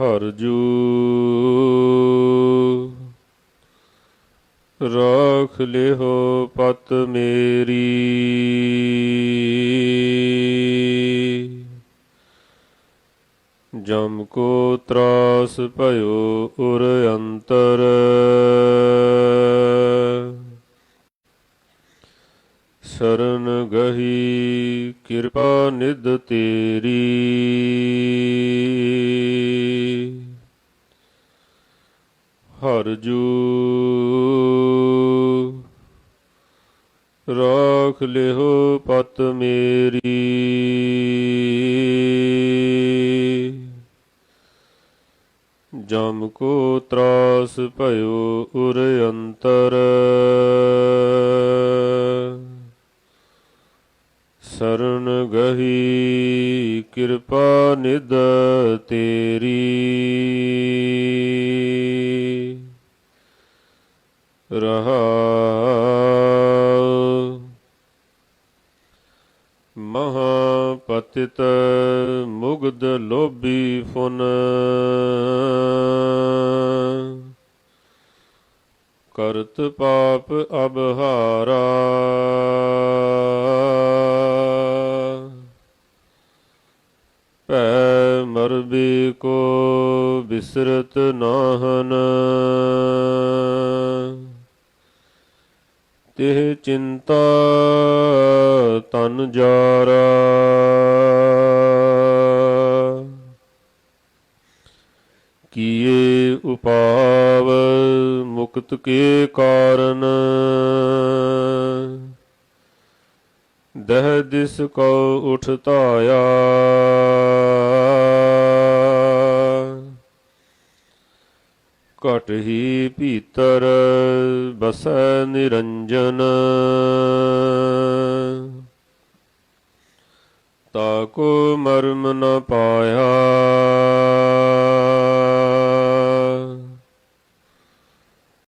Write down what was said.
ਹਰਜੂ ਰਾਖ ਲਿਓ ਪਤ ਮੇਰੀ। ਜਮ ਕੋ ਤਰਾਸ ਭਇਓ ਉਰ ਅੰਤਰ। ਸ਼ਰਨ ਗਹੀ ਕਿਰਪਾ ਨਿਦ ਤੇਰੀ। ਹਰਜੂ ਰਾਖ ਲਿਓ ਪਤ ਮੇਰੀ। ਜਮ ਕੋ ਤਰਾਸ ਭਇਓ ਉਰ ਅੰਤਰ। ਸਰਨ ਗਹੀ ਕਿਰਪਾ ਨਿਦ ਤੇਰੀ। ਰਹਾ ਮਹਾ ਪਤਿਤ ਮੁਗਧ ਲੋਭੀ ਫੁਨ ਕਰਤ ਪਾਪ ਅਬਹਾਰਾ। ਭੈ ਮਰਬੀ ਕੋ ਬਿਸਰਤ ਨਾਹਨ। ਤਿਹ ਚਿੰਤਾ ਤਨ ਜਾਰਾ। ਕੀਏ ਉਪਾਵ ਮੁਕਤ ਕੇ ਕਾਰਨ। ਦਹ ਦਿਸ ਕੋ ਉਠ ਧਾਇਆ। ਘਟ ਹੀ ਭੀਤਰ ਬਸੈ ਨਿਰੰਜਨ। ਤਾਕੋ ਮਰਮ ਨ ਪਾਇਆ